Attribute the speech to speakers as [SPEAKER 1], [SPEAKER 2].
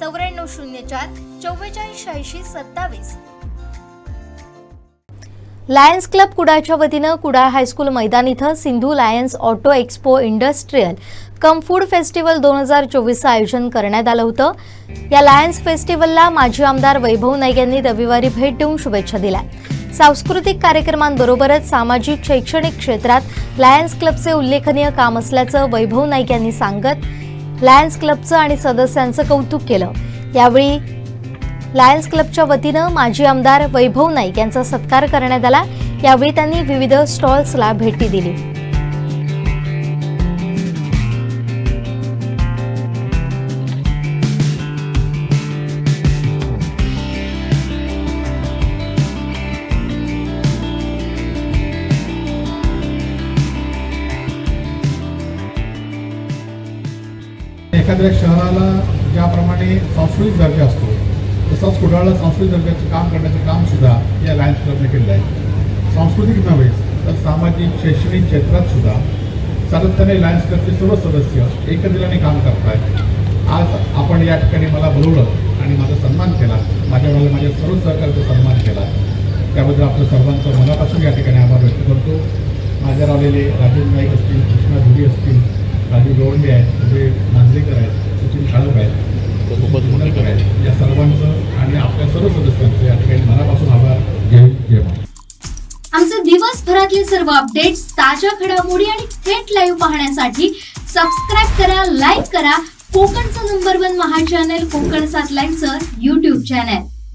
[SPEAKER 1] चौऱ्याण्णव शून्य चार चव्वेचाळीस शहाऐंशी सत्तावीस. लायन्स क्लब कुडाच्या वतीनं कुडाळ हायस्कूल मैदान इथं Sindhu lions auto expo industrial cum food festival दोन हजार चोवीसचं आयोजन करण्यात आलं होतं. या लायन्स फेस्टिवलला माजी आमदार वैभव नाईक यांनी रविवारी भेट देऊन शुभेच्छा दिल्या. सांस्कृतिक कार्यक्रमांबरोबरच सामाजिक शैक्षणिक क्षेत्रात लायन्स क्लबचे उल्लेखनीय काम असल्याचं वैभव नाईक यांनी सांगत लायन्स क्लबचं आणि सदस्यांचं कौतुक केलं. यावेळी लायन्स क्लबच्या वतीनं माजी आमदार वैभव नाईक यांचा सत्कार करण्यात आला. यावेळी त्यांनी विविध स्टॉल्सला भेटी दिली.
[SPEAKER 2] एखाद्या शहराला ज्याप्रमाणे सांस्कृतिक दर्जा असतो तसंच कुडाळला सांस्कृतिक दर्जाचं काम करण्याचं काम सुद्धा या लायन्स क्लबने केलेलं आहे. सांस्कृतिक नव्हे तर सामाजिक शैक्षणिक क्षेत्रात सुद्धा सातत्याने लायन्स क्लबचे सर्व सदस्य एकत्रिताने काम करतायत. आज आपण या ठिकाणी मला बोलवलं आणि माझा सन्मान केला माझ्या वेळेला माझ्या सर्व सहकार्याचा सन्मान केला. त्याबद्दल आपलं सर्वांचं मनापासून या ठिकाणी आभार व्यक्त करतो. माझ्या रावलेले राजेंद्र नाईक असतील कृष्णा धुरी असतील राजू गवंडे आहेत उदय नांदलेकर आहेत सचिन खाळप आहेत आहेत या सर्वांचं आणि आपल्या सर्व सदस्यांचं या ठिकाणी मनापासून आभार. जय जय
[SPEAKER 3] आमचे दिवसभरातले सर्व अपडेट्स ताज्या घडामोडी आणि थेट लाईव्ह पाहण्यासाठी सबस्क्राईब करा लाईक करा. कोकणचं number one Maha channel Konkan सात लाईव्हचं युट्यूब चॅनल